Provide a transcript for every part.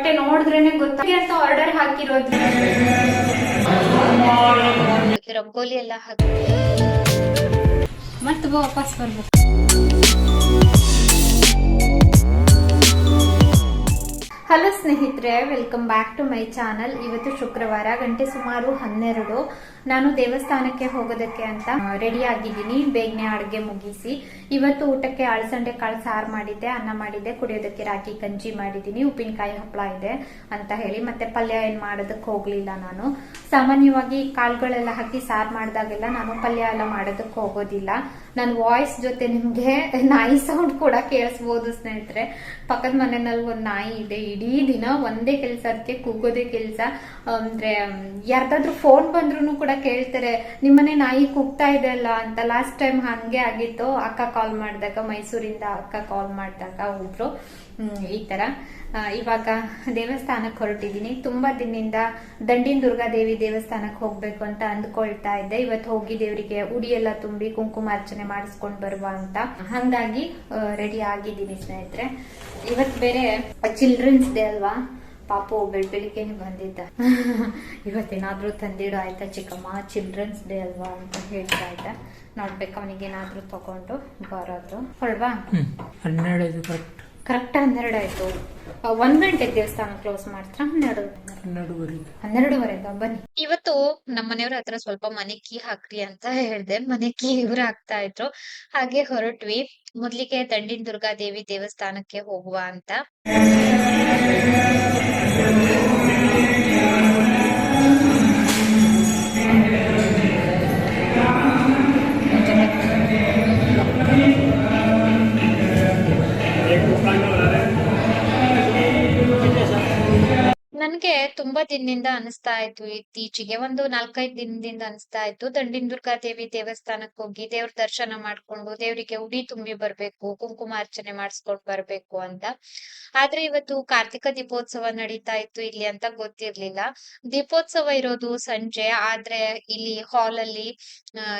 ಬಟ್ಟೆ ನೋಡಿದ್ರೇನೆ ಗೊತ್ತಾಗಿ ಅಂತ ಆರ್ಡರ್ ಹಾಕಿರೋದು. ರಂಗೋಲಿ ಎಲ್ಲ ಹಾಕಿ. ಮತ್ತೆ ವಾಪಸ್ ಬರ್ಬೇಕು. ಹಲೋ ಸ್ನೇಹಿತರೆ welcome back to my channel ಇವತ್ತು ಶುಕ್ರವಾರ, ಗಂಟೆ ಸುಮಾರು ಹನ್ನೆರಡು. ನಾನು ದೇವಸ್ಥಾನಕ್ಕೆ ಹೋಗೋದಕ್ಕೆ ಅಂತ ರೆಡಿ ಆಗಿದ್ದೀನಿ. ಬೇಗನೆ ಅಡುಗೆ ಮುಗಿಸಿ. ಇವತ್ತು ಊಟಕ್ಕೆ ಅಳಸಂಡೆ ಕಾಳು ಸಾರು ಮಾಡಿದ್ದೆ, ಅನ್ನ ಮಾಡಿದ್ದೆ, ಕುಡಿಯೋದಕ್ಕೆ ರಾಗಿ ಗಂಜಿ ಮಾಡಿದ್ದೀನಿ, ಉಪ್ಪಿನಕಾಯಿ ಹಪ್ಪಳ ಇದೆ ಅಂತ ಹೇಳಿ. ಮತ್ತೆ ಪಲ್ಯ ಏನು ಮಾಡೋದಕ್ಕೆ ಹೋಗ್ಲಿಲ್ಲ ನಾನು. ಸಾಮಾನ್ಯವಾಗಿ ಕಾಳುಗಳೆಲ್ಲ ಹಾಕಿ ಸಾರು ಮಾಡಿದಾಗೆಲ್ಲ ನಾನು ಪಲ್ಯ ಎಲ್ಲ ಮಾಡೋದಕ್ಕೆ ಹೋಗೋದಿಲ್ಲ. ನನ್ನ ವಾಯ್ಸ್ ಜೊತೆ ನಿಮಗೆ ನಾಯಿ ಸೌಂಡ್ ಕೂಡ ಕೇಳಿಸ್ಬೋದು ಸ್ನೇಹಿತರೆ. ಪಕ್ಕದ ಮನೆಯಲ್ಲಿ ಒಂದು ನಾಯಿ ಇದೆ. ಇಡೀ ದಿನ ಒಂದೇ ಕೆಲಸ ಅದಕ್ಕೆ ಕೂಗೋದೇ ಕೆಲಸ. ಅಂದ್ರೆ ಯಾರ್ದಾದ್ರೂ ಫೋನ್ ಬಂದ್ರು ಕೂಡ ಕೇಳ್ತಾರೆ ನಿಮ್ಮನೆ ನಾಯಿ ಕೂಗ್ತಾ ಇದೆ ಅಲ್ಲ ಅಂತ. ಲಾಸ್ಟ್ ಟೈಮ್ ಹಂಗೆ ಆಗಿತ್ತು. ಅಕ್ಕ ಕಾಲ್ ಮಾಡಿದಾಗ, ಮೈಸೂರಿಂದ ಅಕ್ಕ ಕಾಲ್ ಮಾಡಿದಾಗ ಒಬ್ರು ಈ ತರ. ಇವಾಗ ದೇವಸ್ಥಾನಕ್ಕೆ ಹೊರಟಿದ್ದೀನಿ ತುಂಬಾ ದಿನದಿಂದ ದಂಡಿನ ದುರ್ಗಾದೇವಿ ದೇವಸ್ಥಾನಕ್ಕೆ ಹೋಗ್ಬೇಕು ಅಂತ ಅಂದ್ಕೊಳ್ತಾ ಇದ್ದೆ. ಇವತ್ತು ಹೋಗಿ ದೇವರಿಗೆ ಉಡಿ ಎಲ್ಲ ತುಂಬಿ ಕುಂಕುಮಾರ್ಚನೆ ಮಾಡಿಸ್ಕೊಂಡು ಬರುವ ಅಂತ. ಹಂಗಾಗಿ ರೆಡಿ ಆಗಿದ್ದೀನಿ ಸ್ನೇಹಿತರೆ. ಇವತ್ತು ಬೇರೆ ಚಿಲ್ಡ್ರನ್ಸ್ ಡೇ ಅಲ್ವಾ? ಪಾಪು, ಬೆಳ್ ಬೆಳಿಗ್ಗೆ ಬಂದಿದ್ದ. ಇವತ್ತೇನಾದ್ರೂ ತಂದಿಡು ಆಯ್ತಾ ಚಿಕ್ಕಮ್ಮ? ಚಿಲ್ಡ್ರನ್ಸ್ ಡೇ ಅಲ್ವಾ ಅಂತ ಹೇಳ್ತಾ ಇದ್ದ. ನೋಡ್ಬೇಕು ಅವನಿಗೆ ಏನಾದ್ರೂ ತಗೊಂಡು, ಬರೋದು. ಹೊಳ್ವಾ ಹನ್ನೆರಡು ಕರೆಕ್ಟ್ ಕರೆಕ್ಟ್ ಹನ್ನೆರಡು ಆಯ್ತು. ಒಂದ್ ಗಂಟೆ ದೇವಸ್ಥಾನ ಕ್ಲೋಸ್ ಮಾಡ್ತಾರ? ಹನ್ನೆರಡು ಹನ್ನೆರಡುವರೆ ಹನ್ನೆರಡುವರೆಗ. ಬನ್ನಿ. ಇವತ್ತು ನಮ್ಮ ಮನೆಯವ್ರ ಹತ್ರ ಸ್ವಲ್ಪ ಮನೆ ಕೀ ಹಾಕ್ರಿ ಅಂತ ಹೇಳ್ದೆ. ಮನೆ ಕೀ ಇವ್ರು ಹಾಕ್ತಾ ಇದ್ರು. ಹಾಗೆ ಹೊರಟ್ವಿ. ಮೊದ್ಲಿಗೆ ದಂಡಿನ ದುರ್ಗಾದೇವಿ ದೇವಸ್ಥಾನಕ್ಕೆ ಹೋಗುವ ಅಂತ. ನನ್ಗೆ ತುಂಬಾ ದಿನದಿಂದ ಅನಿಸ್ತಾ ಇತ್ತು. ಇತ್ತೀಚೆಗೆ ಒಂದು ನಾಲ್ಕೈದು ದಿನದಿಂದ ಅನಿಸ್ತಾ ಇತ್ತು. ದಂಡಿನ ದುರ್ಗಾದೇವಿ ದೇವಸ್ಥಾನಕ್ಕೆ ಹೋಗಿ ದೇವ್ರ ದರ್ಶನ ಮಾಡ್ಕೊಂಡು ದೇವರಿಗೆ ಉಡಿ ತುಂಬಿ ಬರ್ಬೇಕು ಕುಂಕುಮಾರ್ಚನೆ ಮಾಡಿಸ್ಕೊಂಡ್ ಬರ್ಬೇಕು ಅಂತ. ಆದ್ರೆ ಇವತ್ತು ಕಾರ್ತಿಕ ದೀಪೋತ್ಸವ ನಡೀತಾ ಇತ್ತು ಇಲ್ಲಿ ಅಂತ ಗೊತ್ತಿರ್ಲಿಲ್ಲ. ದೀಪೋತ್ಸವ ಇರೋದು ಸಂಜೆ, ಆದ್ರೆ ಇಲ್ಲಿ ಹಾಲ್ ಅಲ್ಲಿ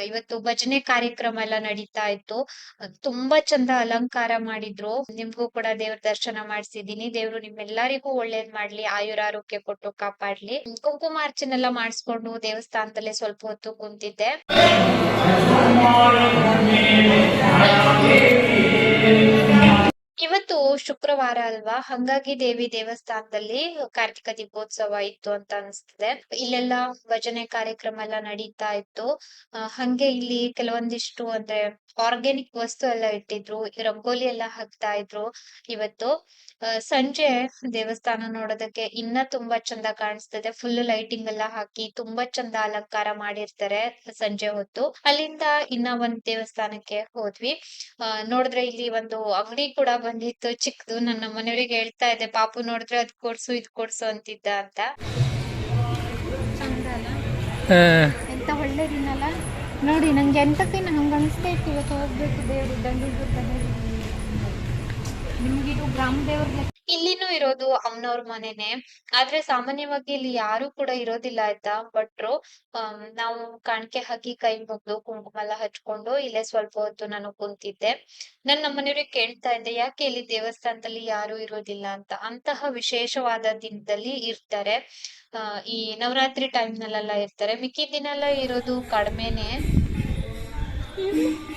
ಇವತ್ತು ಭಜನೆ ಕಾರ್ಯಕ್ರಮ ಎಲ್ಲ ನಡೀತಾ ಇತ್ತು. ತುಂಬಾ ಚಂದ ಅಲಂಕಾರ ಮಾಡಿದ್ರು. ನಿಮ್ಗೂ ಕೂಡ ದೇವ್ರ ದರ್ಶನ ಮಾಡಿಸಿದೀನಿ ದೇವ್ರು ನಿಮ್ಮೆಲ್ಲರಿಗೂ ಒಳ್ಳೇದ್ ಮಾಡ್ಲಿ. ಆಯುರಾರೋಗ್ಯ ಕೊಟ್ಟು ಕಾಪಾಡ್ಲಿ. ಕುಂಕುಮಾರ್ಚನೆ ಎಲ್ಲ ಮಾಡಿಸ್ಕೊಂಡು ದೇವಸ್ಥಾನದಲ್ಲೇ ಸ್ವಲ್ಪ ಹೊತ್ತು ಕುಂತಿದ್ದೆ. ಶುಕ್ರವಾರ ಅಲ್ವಾ? ಹಂಗಾಗಿ ದೇವಿ ದೇವಸ್ಥಾನದಲ್ಲಿ ಕಾರ್ತಿಕ ದೀಪೋತ್ಸವ ಇತ್ತು ಅಂತ ಅನಿಸ್ತದೆ. ಇಲ್ಲೆಲ್ಲ ಭಜನೆ ಕಾರ್ಯಕ್ರಮ ಎಲ್ಲ ನಡೀತಾ ಇತ್ತು. ಹಂಗೆ ಇಲ್ಲಿ ಕೆಲವೊಂದಿಷ್ಟು ಅಂದ್ರೆ ಆರ್ಗ್ಯಾನಿಕ್ ವಸ್ತು ಎಲ್ಲ ಇಟ್ಟಿದ್ರು, ರಂಗೋಲಿ ಎಲ್ಲ ಹಾಕ್ತಾ ಇದ್ರು ಇವತ್ತು. ಸಂಜೆ ದೇವಸ್ಥಾನ ನೋಡೋದಕ್ಕೆ ಇನ್ನ ತುಂಬಾ ಚಂದ ಕಾಣಿಸ್ತದೆ. ಫುಲ್ ಲೈಟಿಂಗ್ ಎಲ್ಲ ಹಾಕಿ ತುಂಬಾ ಚಂದ ಅಲಂಕಾರ ಮಾಡಿರ್ತಾರೆ ಸಂಜೆ ಹೊತ್ತು. ಅಲ್ಲಿಂದ ಇನ್ನ ಒಂದ್ ದೇವಸ್ಥಾನಕ್ಕೆ ಹೋದ್ವಿ. ನೋಡಿದ್ರೆ ಇಲ್ಲಿ ಒಂದು ಅಂಗಡಿ ಕೂಡ ಬಂದಿತ್ತು. ಚಿಕ್ಕದು ನನ್ನ ಮನೆಯವರಿಗೆ ಹೇಳ್ತಾ ಇದ್ದೆ ಪಾಪು ನೋಡಿದ್ರೆ ಅದ್ ಕೊಡ್ಸು ಇದ್ ಕೊಡ್ಸು ಅಂತಿದ್ದ ಅಂತ. ಎಂತ ಒಳ್ಳೆ ದಿನ ಅಲ್ಲ? ನೋಡಿ ನಂಗೆ ಎಂತಕ್ಕಿನ್ನ ಹಂಗ ಅನಿಸ್ತಾ ಇತ್ತು ಇವತ್ತು ಹೋಗ್ಬೇಕು ದೇವ್ರು ದಂಡಿ ನಿಮ್ಗಿದು ಗ್ರಾಮ ದೇವ್ರಿಗೆ ಇಲ್ಲಿನೂ ಇರೋದು ಅಮ್ಮನವ್ರ ಮನೇನೆ. ಆದ್ರೆ ಸಾಮಾನ್ಯವಾಗಿ ಇಲ್ಲಿ ಯಾರು ಕೂಡ ಇರೋದಿಲ್ಲ ಆಯ್ತಾ? ಭಟ್ರು ಅಹ್ ನಾವು ಕಾಣಿಕೆ ಹಾಕಿ ಕೈ ಮುಗ್ದು ಕುಂಕುಮ ಎಲ್ಲ ಹಚ್ಕೊಂಡು ಇಲ್ಲೇ ಸ್ವಲ್ಪ ಹೊತ್ತು ನಾನು ಕುಂತಿದ್ದೆ. ನನ್ನ ಮನೆಯವ್ರಿಗೆ ಕೇಳ್ತಾ ಇದ್ದೆ, ಯಾಕೆ ಇಲ್ಲಿ ದೇವಸ್ಥಾನದಲ್ಲಿ ಯಾರು ಇರೋದಿಲ್ಲ ಅಂತ? ಅಂತಹ ವಿಶೇಷವಾದ ದಿನದಲ್ಲಿ ಇರ್ತಾರೆ. ಆ, ಈ ನವರಾತ್ರಿ ಟೈಮ್ ನಲ್ಲೆಲ್ಲ ಇರ್ತಾರೆ. ಮಿಕ್ಕಿ ದಿನ ಎಲ್ಲ ಇರೋದು ಕಡಿಮೆನೆ.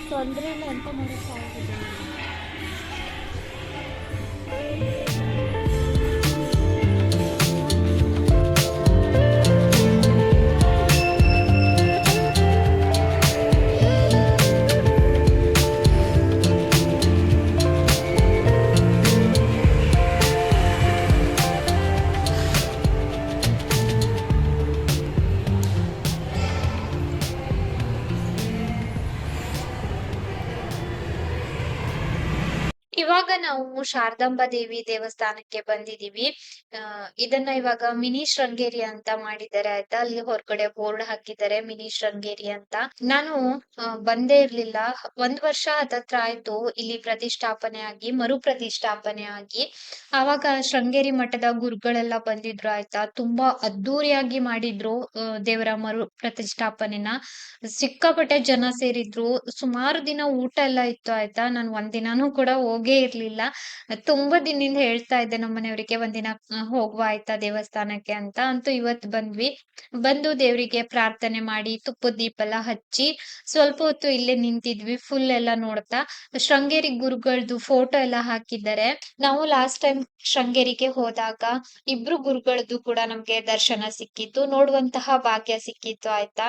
ತೊಂದರೆ ಇಲ್ಲ ಎಂತ ಮಾಡೋಕ್ಕಾಗೋದಿಲ್ಲ ನಾವು ಶಾರದಾಂಬಾ ದೇವಿ ದೇವಸ್ಥಾನಕ್ಕೆ ಬಂದಿದೀವಿ ಆ, ಇದನ್ನ ಇವಾಗ ಮಿನಿ ಶೃಂಗೇರಿ ಅಂತ ಮಾಡಿದ್ದಾರೆ ಆಯ್ತಾ? ಅಲ್ಲಿ ಹೊರಗಡೆ ಬೋರ್ಡ್ ಹಾಕಿದ್ದಾರೆ ಮಿನಿ ಶೃಂಗೇರಿ ಅಂತ. ನಾನು ಬಂದೇ ಇರ್ಲಿಲ್ಲ. ಒಂದ್ ವರ್ಷ ಹತ್ತತ್ರ ಆಯ್ತು ಇಲ್ಲಿ ಪ್ರತಿಷ್ಠಾಪನೆ ಆಗಿ ಮರು ಪ್ರತಿಷ್ಠಾಪನೆ ಆಗಿ. ಆವಾಗ ಶೃಂಗೇರಿ ಮಠದ ಗುರುಗಳೆಲ್ಲ ಬಂದಿದ್ರು ಆಯ್ತಾ? ತುಂಬಾ ಅದ್ದೂರಿಯಾಗಿ ಮಾಡಿದ್ರು ದೇವರ ಮರು ಪ್ರತಿಷ್ಠಾಪನೆನ ಸಿಕ್ಕಾಪಟ್ಟೆ ಜನ ಸೇರಿದ್ರು. ಸುಮಾರು ದಿನ ಊಟ ಎಲ್ಲ ಇತ್ತು ಆಯ್ತಾ? ನಾನು ಒಂದ್ ದಿನಾನೂ ಕೂಡ ಹೋಗೇ ಇರ್ಲಿಲ್ಲ. ಇರ್ಲಿಲ್ಲ. ತುಂಬಾ ದಿನದಿಂದ ಹೇಳ್ತಾ ಇದ್ದೆ ನಮ್ಮ ಮನೆಯವರಿಗೆ, ಒಂದಿನ ಹೋಗುವ ಆಯ್ತಾ ದೇವಸ್ಥಾನಕ್ಕೆ? ಅಂತ. ಅಂತೂ ಇವತ್ ಬಂದ್ವಿ. ಬಂದು ದೇವರಿಗೆ ಪ್ರಾರ್ಥನೆ ಮಾಡಿ ತುಪ್ಪದ ದೀಪ ಎಲ್ಲ ಹಚ್ಚಿ, ಸ್ವಲ್ಪ ಹೊತ್ತು ಇಲ್ಲೇ ನಿಂತಿದ್ವಿ ಫುಲ್ ಎಲ್ಲ ನೋಡ್ತಾ. ಶೃಂಗೇರಿ ಗುರುಗಳದು ಫೋಟೋ ಎಲ್ಲ ಹಾಕಿದ್ದಾರೆ. ನಾವು ಲಾಸ್ಟ್ ಟೈಮ್ ಶೃಂಗೇರಿಗೆ ಹೋದಾಗ ಇಬ್ರು ಗುರುಗಳದ್ದು ಕೂಡ ನಮ್ಗೆ ದರ್ಶನ ಸಿಕ್ಕಿತ್ತು. ನೋಡುವಂತಹ ಭಾಗ್ಯ ಸಿಕ್ಕಿತ್ತು, ಆಯ್ತಾ?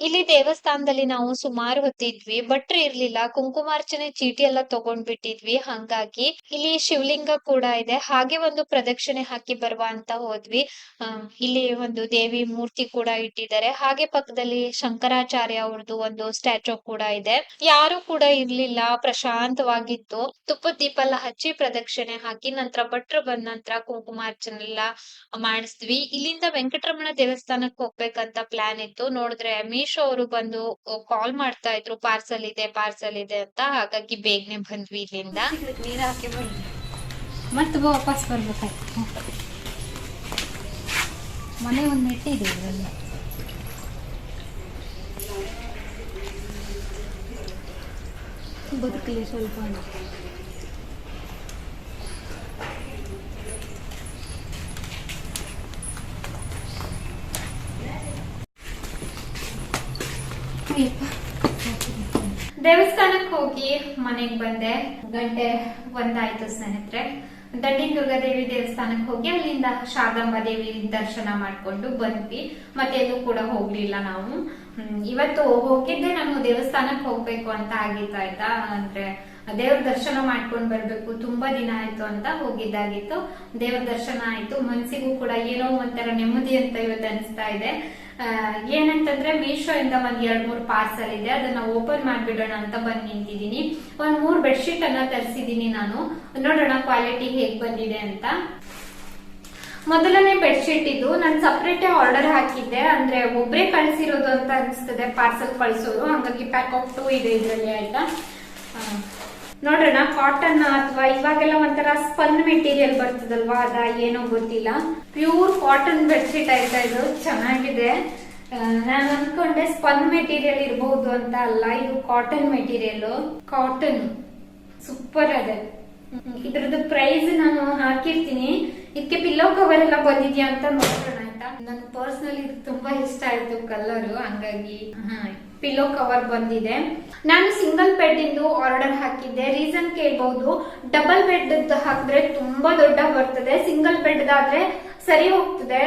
ಇಲ್ಲಿ ದೇವಸ್ಥಾನದಲ್ಲಿ ನಾವು ಸುಮಾರು ಹೊತ್ತಿದ್ವಿ, ಭಟ್ರು ಇರ್ಲಿಲ್ಲ, ಕುಂಕುಮಾರ್ಚನೆ ಚೀಟಿ ಎಲ್ಲ ತಗೊಂಡ್ಬಿಟ್ಟಿದ್ವಿ. ಹಂಗಾಗಿ ಇಲ್ಲಿ ಶಿವಲಿಂಗ ಕೂಡ ಇದೆ. ಹಾಗೆ ಒಂದು ಪ್ರದಕ್ಷಿಣೆ ಹಾಕಿ ಬರುವ ಅಂತ ಹೋದ್ವಿ. ಇಲ್ಲಿ ಒಂದು ದೇವಿ ಮೂರ್ತಿ ಕೂಡ ಇಟ್ಟಿದ್ದಾರೆ. ಹಾಗೆ ಪಕ್ಕದಲ್ಲಿ ಶಂಕರಾಚಾರ್ಯ ಅವ್ರದ್ದು ಒಂದು ಸ್ಟ್ಯಾಚು ಕೂಡ ಇದೆ. ಯಾರು ಕೂಡ ಇರ್ಲಿಲ್ಲ ಪ್ರಶಾಂತವಾಗಿತ್ತು ತುಪ್ಪ ದೀಪ ಎಲ್ಲ ಹಚ್ಚಿ ಪ್ರದಕ್ಷಿಣೆ ಹಾಕಿ ನಂತರ ಭಟ್ರು ಬಂದ ನಂತರ ಕುಂಕುಮಾರ್ಚನೆ ಎಲ್ಲ ಮಾಡಿಸಿದ್ವಿ. ಇಲ್ಲಿಂದ ವೆಂಕಟರಮಣ ದೇವಸ್ಥಾನಕ್ಕೆ ಹೋಗ್ಬೇಕಂತ ಪ್ಲಾನ್ ಇತ್ತು. ನೋಡಿದ್ರೆ ಮೀಶೋ ಅವರು ಬಂದು ಕಾಲ್ ಮಾಡ್ತಾ ಇದ್ರು ಪಾರ್ಸಲ್ ಇದೆ ಪಾರ್ಸಲ್ ಇದೆ ಅಂತ. ಹಾಗಾಗಿ ಬೇಗನೆ ಬಂದ್ವಿ ಇಲ್ಲಿಂದ. ಬನ್ನಿ ಮತ್ತೆ ವಾಪಸ್ ಬರ್ಬೇಕಾಯ್ತು. ಮನೆ ಒಂದು ನೆಟ್ಟಿದೆ ಇದರಲ್ಲಿ. ಬದುಕಲಿ ಸ್ವಲ್ಪ. ದೇವಸ್ಥಾನಕ್ಕೆ ಹೋಗಿ ಮನೆಗೆ ಬಂದೆ. ಗಂಟೆ ಒಂದಾಯ್ತು ಸ್ನೇಹಿತರೆ. ದಂಡಿನ ದುರ್ಗಾದೇವಿ ದೇವಸ್ಥಾನಕ್ಕೆ ಹೋಗಿ ಅಲ್ಲಿಂದ ಶಾರದಾಂಬಾ ದೇವಿ ದರ್ಶನ ಮಾಡ್ಕೊಂಡು ಬಂದ್ವಿ. ಮತ್ತೆ ಎಲ್ಲೂ ಕೂಡ ಹೋಗ್ಲಿಲ್ಲ ನಾವು. ಇವತ್ತು ಹೋಗಿದ್ದೆ ನಾನು ದೇವಸ್ಥಾನಕ್ಕೆ ಹೋಗ್ಬೇಕು ಅಂತ ಆಗಿತ್ತು ಆಯ್ತಾ? ಅಂದ್ರೆ ದೇವ್ರ ದರ್ಶನ ಮಾಡ್ಕೊಂಡ್ ಬರ್ಬೇಕು. ತುಂಬಾ ದಿನ ಆಯ್ತು ಅಂತ ಹೋಗಿದ್ದಾಗಿತ್ತು. ದೇವ್ರ ದರ್ಶನ ಆಯ್ತು. ಮನ್ಸಿಗೂ ಕೂಡ ಏನೋ ಒಂಥರ ನೆಮ್ಮದಿ ಅಂತ ಇವತ್ತು ಅನಿಸ್ತಾ ಇದೆ. ಏನಂತಂದ್ರೆ ಮೀಶೋ ಇಂದ ಒಂದ್ ಎರಡ್ ಮೂರ್ ಪಾರ್ಸಲ್ ಇದೆ. ಅದನ್ನ ಓಪನ್ ಮಾಡ್ಬಿಡೋಣ ಅಂತ ಬಂದ್ ನಿಂತಿದೀನಿ ಒಂದ್ ಮೂರ್ ಬೆಡ್ಶೀಟ್ ಅನ್ನ ತರಿಸಿದೀನಿ ನಾನು. ನೋಡೋಣ ಕ್ವಾಲಿಟಿ ಹೇಗ್ ಬಂದಿದೆ ಅಂತ. ಮೊದಲನೇ ಬೆಡ್ಶೀಟ್ ಇದು. ನಾನು ಸಪ್ರೇಟ್ ಆರ್ಡರ್ ಹಾಕಿದ್ದೆ. ಅಂದ್ರೆ ಒಬ್ರೇ ಕಳಿಸಿರೋದು ಅಂತ ಅನಿಸ್ತದೆ ಪಾರ್ಸಲ್ ಕಳ್ಸೋರು. ಹಂಗಾಗಿ ಪ್ಯಾಕ್ ಆಫ್ ಟೂ ಇದೆ ಇದರಲ್ಲಿ, ಆಯ್ತಾ? ನೋಡೋಣ ಕಾಟನ್ ಅಥವಾ ಇವಾಗೆಲ್ಲ ಒಂಥರ ಸ್ಪನ್ ಮೆಟೀರಿಯಲ್ ಬರ್ತದಲ್ವಾ, ಅದ ಏನೋ ಗೊತ್ತಿಲ್ಲ. ಪ್ಯೂರ್ ಕಾಟನ್ ಬೆಡ್ಶೀಟ್ ಆಯ್ತಾ ಇದು? ಚೆನ್ನಾಗಿದೆ. ನಾನು ಅನ್ಕೊಂಡೆ ಸ್ಪನ್ ಮೆಟೀರಿಯಲ್ ಇರಬಹುದು ಅಂತ ಅಲ್ಲ, ಇದು ಕಾಟನ್ ಮೆಟೀರಿಯಲ್ ಕಾಟನ್ ಸೂಪರ್ ಅದೇ. ಇದ್ರದ್ದು ಪ್ರೈಸ್ ನಾನು ಹಾಕಿರ್ತೀನಿ. ಇದಕ್ಕೆ ಪಿಲ್ಲೋ ಕವರ್ ಎಲ್ಲ ಬಂದಿದ್ಯಾ ಅಂತ ನೋಡೋಣ ಆಯ್ತಾ? ನನ್ ಪರ್ಸ್ನಲ್ ಇದು ತುಂಬಾ ಇಷ್ಟ ಆಯ್ತು ಕಲರ್ ಹಂಗಾಗಿ ಪಿಲ್ಲೋ ಕವರ್ ಬಂದಿದೆ. ನಾನು ಸಿಂಗಲ್ ಬೆಡ್ ಇಂದು ಆರ್ಡರ್ ಹಾಕಿದ್ದೆ. ರೀಸನ್ ಕೇಳ್ಬಹುದು ಡಬಲ್ ಬೆಡ್ ಹಾಕಿದ್ರೆ ತುಂಬಾ ದೊಡ್ಡ ಬರ್ತದೆ. ಸಿಂಗಲ್ ಬೆಡ್ ಆದ್ರೆ ಸರಿ ಹೋಗ್ತದೆ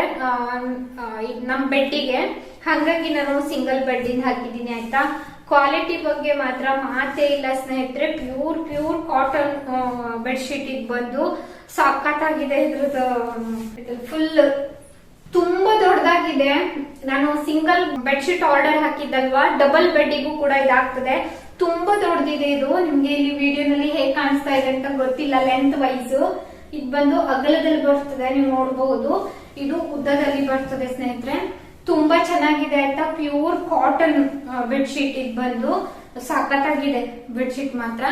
ನಮ್ ಬೆಡ್ಡಿಗೆ ಹಾಗಾಗಿ ನಾನು ಸಿಂಗಲ್ ಬೆಡ್ ಇಂದ ಹಾಕಿದ್ದೀನಿ, ಆಯ್ತಾ? ಕ್ವಾಲಿಟಿ ಬಗ್ಗೆ ಮಾತ್ರ ಮಾತೇ ಇಲ್ಲ, ಸ್ನೇಹಿತರೆ. ಪ್ಯೂರ್ ಪ್ಯೂರ್ ಕಾಟನ್ ಬೆಡ್ಶೀಟ್ ಬಂದು ಸಖತ್ತಾಗಿದೆ ಇದ್ರದ್ದು ಫುಲ್ ತುಂಬಾ ದೊಡ್ಡದಾಗಿದೆ. ನಾನು ಸಿಂಗಲ್ ಬೆಡ್ಶೀಟ್ ಆರ್ಡರ್ ಹಾಕಿದ್ದಲ್ವಾ? ಡಬಲ್ ಬೆಡ್ಡಿಗೂ ಕೂಡ ಇದಾಗ್ತದೆ. ತುಂಬಾ ದೊಡ್ಡದಿದೆ ಇದು. ನಿಮ್ಗೆ ಇಲ್ಲಿ ವಿಡಿಯೋನಲ್ಲಿ ಹೇಗ್ ಕಾಣಿಸ್ತಾ ಇದೆ ಅಂತ ಗೊತ್ತಿಲ್ಲ ಲೆಂತ್ ವೈಸ್ ಇದು ಬಂದು ಅಗಲದಲ್ಲಿ ಬರ್ತದೆ, ನೀವು ನೋಡಬಹುದು ಇದು ಉದ್ದದಲ್ಲಿ ಬರ್ತದೆ ಸ್ನೇಹಿತರೆ. ತುಂಬಾ ಚೆನ್ನಾಗಿದೆ ಅಂತ ಪ್ಯೂರ್ ಕಾಟನ್ ಬೆಡ್ಶೀಟ್ ಇದು ಬಂದು. ಸಖತ್ತಾಗಿದೆ ಬೆಡ್ಶೀಟ್ ಮಾತ್ರ.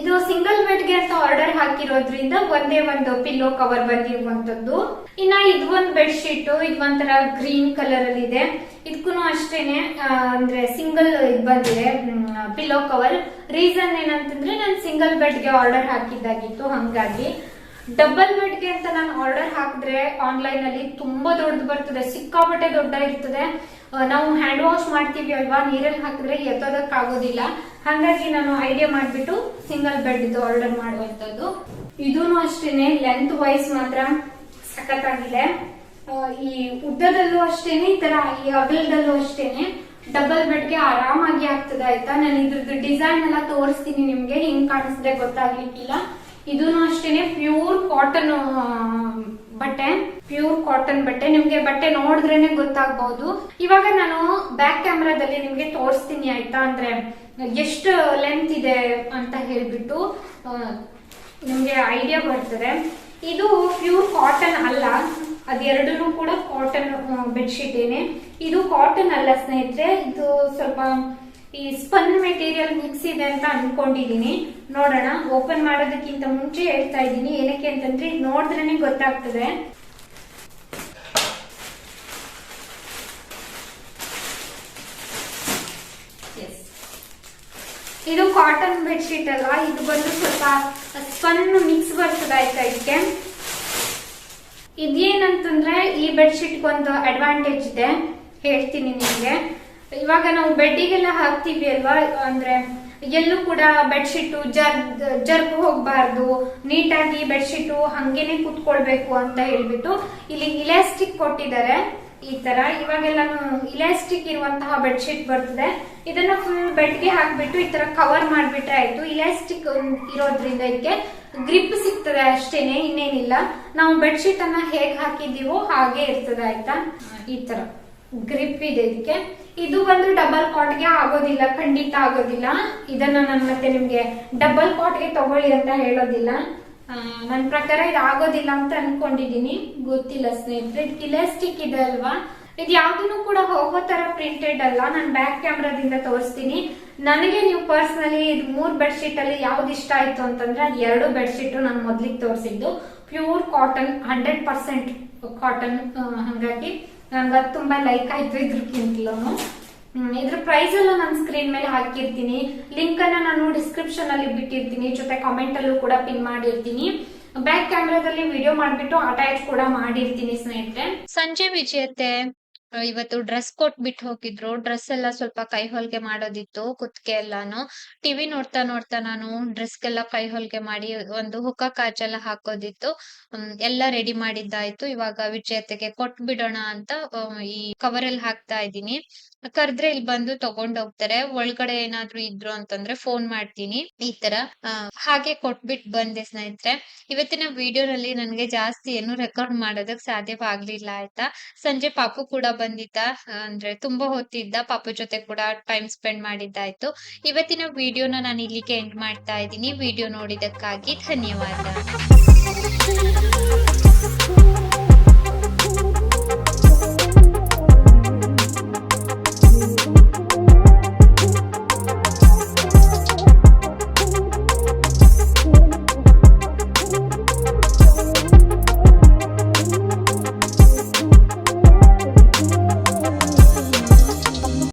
ಇದು ಸಿಂಗಲ್ ಬೆಡ್ಗೆ ಅಂತ ಆರ್ಡರ್ ಹಾಕಿರೋದ್ರಿಂದ ಒಂದೇ ಒಂದು ಪಿಲ್ಲೋ ಕವರ್ ಬಂದಿರುವಂತದ್ದು ಇನ್ನ ಇದು ಒಂದು ಬೆಡ್ಶೀಟ್ ಇದು ಒಂಥರ ಗ್ರೀನ್ ಕಲರ್ ಅಲ್ಲಿ ಇದೆ. ಇದಕ್ಕೂ ಅಷ್ಟೇನೆ ಅಂದ್ರೆ ಸಿಂಗಲ್ ಇದು ಬಂದಿದೆ ಪಿಲ್ಲೋ ಕವರ್ ರೀಸನ್ ಏನಂತಂದ್ರೆ ನಾನು ಸಿಂಗಲ್ ಬೆಡ್ಗೆ ಆರ್ಡರ್ ಹಾಕಿದ್ದಾಗಿತ್ತು, ಹಂಗಾಗಿ. ಡಬಲ್ ಬೆಡ್ಗೆ ಅಂತ ನಾನು ಆರ್ಡರ್ ಹಾಕಿದ್ರೆ ಆನ್ಲೈನ್ ಅಲ್ಲಿ ತುಂಬಾ ದೊಡ್ಡದು ಬರ್ತದೆ, ಸಿಕ್ಕಾಪಟ್ಟೆ ದೊಡ್ಡ ಇರ್ತದೆ ನಾವು ಹ್ಯಾಂಡ್ ವಾಶ್ ಮಾಡ್ತೀವಿ ಅಲ್ವಾ? ನೀರಲ್ಲಿ ಹಾಕಿದ್ರೆ ಎತ್ತೋದಕ್ಕಾಗೋದಿಲ್ಲ. ಹಾಗಾಗಿ ನಾನು ಐಡಿಯಾ ಮಾಡಿಬಿಟ್ಟು ಸಿಂಗಲ್ ಬೆಡ್ ಇದು ಆರ್ಡರ್ ಮಾಡುವಂಥದ್ದು. ಇದೂ ಅಷ್ಟೇನೆ ಲೆಂತ್ ವೈಸ್ ಮಾತ್ರ ಸಖತ್ತಾಗಿದೆ. ಈ ಉದ್ದದಲ್ಲೂ ಅಷ್ಟೇನೆ, ಈ ತರ ಈ ಅಗಲದಲ್ಲೂ ಅಷ್ಟೇನೆ. ಡಬಲ್ ಬೆಡ್ಗೆ ಆರಾಮಾಗಿ ಆಗ್ತದೆ ಆಯ್ತಾ? ನಾನು ಇದ್ರದ್ದು ಡಿಸೈನ್ ಎಲ್ಲ ತೋರಿಸ್ತೀನಿ ನಿಮ್ಗೆ, ಹಿಂಗ್ ಕಾಣಿಸ್ದೆ ಗೊತ್ತಾಗ್ಲಿಕ್ಕಿಲ್ಲ. ಇದೂ ಅಷ್ಟೇನೆ ಪ್ಯೂರ್ ಕಾಟನ್ ಬಟ್ಟೆ ಪ್ಯೂರ್ ಕಾಟನ್ ಬಟ್ಟೆ. ನಿಮ್ಗೆ ಬಟ್ಟೆ ನೋಡಿದ್ರೇನೆ ಗೊತ್ತಾಗ್ಬಹುದು ಇವಾಗ ನಾನು ಬ್ಯಾಕ್ ಕ್ಯಾಮ್ರಾದಲ್ಲಿ ನಿಮ್ಗೆ ತೋರಿಸ್ತೀನಿ ಆಯ್ತಾ? ಅಂದ್ರೆ ಎಷ್ಟು ಲೆಂತ್ ಇದೆ ಅಂತ ಹೇಳ್ಬಿಟ್ಟು ನಿಮ್ಗೆ ಐಡಿಯಾ ಬರ್ತದೆ. ಇದು ಪ್ಯೂರ್ ಕಾಟನ್ ಅಲ್ಲ. ಅದೆರಡೂ ಕೂಡ ಕಾಟನ್ ಬೆಡ್ಶೀಟ್ ಏನೆ. ಇದು ಕಾಟನ್ ಅಲ್ಲ ಸ್ನೇಹಿತರೆ. ಇದು ಸ್ವಲ್ಪ ಈ ಸ್ಪನ್ ಮೆಟೀರಿಯಲ್ ಮಿಕ್ಸ್ ಇದೆ ಅಂತ ಅನ್ಕೊಂಡಿದೀನಿ ನೋಡೋಣ ಓಪನ್ ಮಾಡೋದಕ್ಕಿಂತ ಮುಂಚೆ ಹೇಳ್ತಾ ಇದ್ದೀನಿ. ಏನಕ್ಕೆ ಅಂತಂದ್ರೆ ನೋಡಿದ್ರೆ ನೋಡಿದ್ರೇನೆ ಗೊತ್ತಾಗ್ತದೆ. ಇದು ಕಾಟನ್ ಬೆಡ್ಶೀಟ್ ಅಲ್ಲ ಇದು ಬಂದು ಸ್ವಲ್ಪ ಸ್ಪನ್ ಮಿಕ್ಸ್ ಬರ್ತದೆ ಆಯ್ತಾ ಇದಕ್ಕೆ? ಇದೇನಂತಂದ್ರೆ, ಈ ಬೆಡ್ಶೀಟ್ಗೊಂದು ಅಡ್ವಾಂಟೇಜ್ ಇದೆ. ಹೇಳ್ತೀನಿ ನಿಮ್ಗೆ. ಇವಾಗ ನಾವು ಬೆಡ್ಡಿಗೆಲ್ಲ ಹಾಕ್ತಿವಿ ಅಲ್ವಾ? ಅಂದ್ರೆ ಎಲ್ಲೂ ಕೂಡ ಬೆಡ್ಶೀಟು ಜರ್ ಜರ್ಕ್ ಹೋಗ್ಬಾರ್ದು. ನೀಟಾಗಿ ಬೆಡ್ಶೀಟು ಹಂಗೇನೆ ಕುತ್ಕೊಳ್ಬೇಕು ಅಂತ ಹೇಳ್ಬಿಟ್ಟು ಇಲ್ಲಿ ಇಲಾಸ್ಟಿಕ್ ಕೊಟ್ಟಿದ್ದಾರೆ. ಈ ತರ ಇವಾಗೆಲ್ಲ ಇಲಾಸ್ಟಿಕ್ ಇರುವಂತಹ ಬೆಡ್ಶೀಟ್ ಬರ್ತದೆ. ಇದನ್ನ ಫುಲ್ ಬೆಡ್ಗೆ ಹಾಕ್ಬಿಟ್ಟು ಈ ತರ ಕವರ್ ಮಾಡ್ಬಿಟ್ರೆ ಆಯ್ತು. ಇಲಾಸ್ಟಿಕ್ ಇರೋದ್ರಿಂದ ಇದಕ್ಕೆ ಗ್ರಿಪ್ ಸಿಗ್ತದೆ ಅಷ್ಟೇನೆ, ಇನ್ನೇನಿಲ್ಲ. ನಾವು ಬೆಡ್ಶೀಟ್ ಅನ್ನ ಹೇಗ್ ಹಾಕಿದೀವೋ ಹಾಗೆ ಇರ್ತದೆ ಆಯ್ತಾ? ಈ ತರ. ಗ್ರಿಪ್ ಇದೆ ಇದಕ್ಕೆ. ಇದು ಬಂದು ಡಬಲ್ ಕಾಟ್ಗೆ ಆಗೋದಿಲ್ಲ, ಖಂಡಿತ ಆಗೋದಿಲ್ಲ. ಇದನ್ನ ನಾನು ಮತ್ತೆ ನಿಮ್ಗೆ ಡಬಲ್ ಕಾಟ್ಗೆ ತಗೊಳ್ಳಿ ಅಂತ ಹೇಳೋದಿಲ್ಲ. ನನ್ನ ಪ್ರಕಾರ ಇದು ಆಗೋದಿಲ್ಲ ಅಂತ ಅನ್ಕೊಂಡಿದೀನಿ. ಗೊತ್ತಿಲ್ಲ ಸ್ನೇಹಿತರೆ ಇದಕ್ಕೆ ಇಲಾಸ್ಟಿಕ್ ಇದೆ ಅಲ್ವಾ? ಇದು ಯಾವ್ದನ್ನು ಕೂಡ ಹೋಗೋ ತರ ಪ್ರಿಂಟೆಡ್ ಅಲ್ಲ. ನಾನು ಬ್ಯಾಕ್ ಕ್ಯಾಮ್ರಾದಿಂದ ತೋರಿಸ್ತೀನಿ. ನನಗೆ ನೀವು ಪರ್ಸನಲಿ ಇದು ಮೂರ್ ಬೆಡ್ಶೀಟ್ ಅಲ್ಲಿ ಯಾವ್ದು ಇಷ್ಟ ಆಯ್ತು ಅಂತಂದ್ರೆ ಅದು ಎರಡು ಬೆಡ್ಶೀಟ್ ನಾನು ಮೊದ್ಲಿಗೆ ತೋರಿಸಿದ್ದು. Pure cotton hundred percent cotton ಹಂಗಾಗಿ ನನ್ಗೆ ಅದು ತುಂಬಾ ಲೈಕ್ ಆಯ್ತು ಇದ್ರಕ್ಕಿಂತಲೂ ಇದ್ರ ಪ್ರೈಸ್ ಎಲ್ಲ ನಾನು ಸ್ಕ್ರೀನ್ ಮೇಲೆ ಹಾಕಿರ್ತೀನಿ. ಲಿಂಕ್ ಅನ್ನ ನಾನು ಡಿಸ್ಕ್ರಿಪ್ಷನ್ ಅಲ್ಲಿ ಬಿಟ್ಟಿರ್ತೀನಿ. ಜೊತೆ ಕಾಮೆಂಟ್ ಅಲ್ಲೂ ಕೂಡ ಪಿನ್ ಮಾಡಿರ್ತೀನಿ. ಬ್ಯಾಕ್ ಕ್ಯಾಮ್ರಾದಲ್ಲಿ ವಿಡಿಯೋ ಮಾಡ್ಬಿಟ್ಟು ಅಟ್ಯಾಚ್ ಕೂಡ ಮಾಡಿರ್ತೀನಿ ಸ್ನೇಹಿತರೆ. ಸಂಜೆ ವಿಜಯತೆ. ಇವತ್ತು ಡ್ರೆಸ್ ಕೊಟ್ ಬಿಟ್ಟು ಹೋಗಿದ್ರು. ಡ್ರೆಸ್ ಎಲ್ಲ ಸ್ವಲ್ಪ ಕೈ ಹೊಲಿಗೆ ಮಾಡೋದಿತ್ತು, ಕುತ್ಕೆ ಎಲ್ಲಾನು. ಟಿವಿ ನೋಡ್ತಾ ನೋಡ್ತಾ ನಾನು ಡ್ರೆಸ್ಗೆಲ್ಲ ಕೈ ಹೊಲಿಗೆ ಮಾಡಿ ಒಂದು ಹುಕ್ಕ ಕಾಚೆಲ್ಲ ಹಾಕೋದಿತ್ತು. ಎಲ್ಲ ರೆಡಿ ಮಾಡಿದ್ದಾಯ್ತು. ಇವಾಗ ವಿಜಯತೆಗೆ ಕೊಟ್ಬಿಡೋಣ ಅಂತ ಈ ಕವರ್ ಅಲ್ಲಿ ಹಾಕ್ತಾ ಇದ್ದೀನಿ. ಕರ್ದ್ರೆ ಇಲ್ಲಿ ಬಂದು ತಗೊಂಡ್ ಹೋಗ್ತಾರೆ. ಒಳಗಡೆ ಏನಾದ್ರು ಇದ್ರು ಅಂತಂದ್ರೆ ಫೋನ್ ಮಾಡ್ತೀನಿ. ಈ ತರ ಹಾಗೆ ಕೊಟ್ಬಿಟ್ ಬಂದೆ ಸ್ನೇಹಿತರೆ. ಇವತ್ತಿನ ವಿಡಿಯೋನಲ್ಲಿ ನನ್ಗೆ ಜಾಸ್ತಿ ಏನು ರೆಕಾರ್ಡ್ ಮಾಡೋದಕ್ ಸಾಧ್ಯವಾಗ್ಲಿಲ್ಲ, ಆಯ್ತಾ? ಸಂಜೆ ಪಾಪು ಕೂಡ ಬಂದಿದ್ದ, ಅಂದ್ರೆ ತುಂಬಾ ಹೊತ್ತಿದ್ದ ಪಾಪು ಜೊತೆ ಕೂಡ ಟೈಮ್ ಸ್ಪೆಂಡ್ ಮಾಡಿದ್ದಾಯ್ತು. ಇವತ್ತಿನ ವಿಡಿಯೋನ ನಾನು ಇಲ್ಲಿಗೆ ಎಂಡ್ ಮಾಡ್ತಾ ಇದ್ದೀನಿ. ವಿಡಿಯೋ ನೋಡಿದಕ್ಕಾಗಿ ಧನ್ಯವಾದ.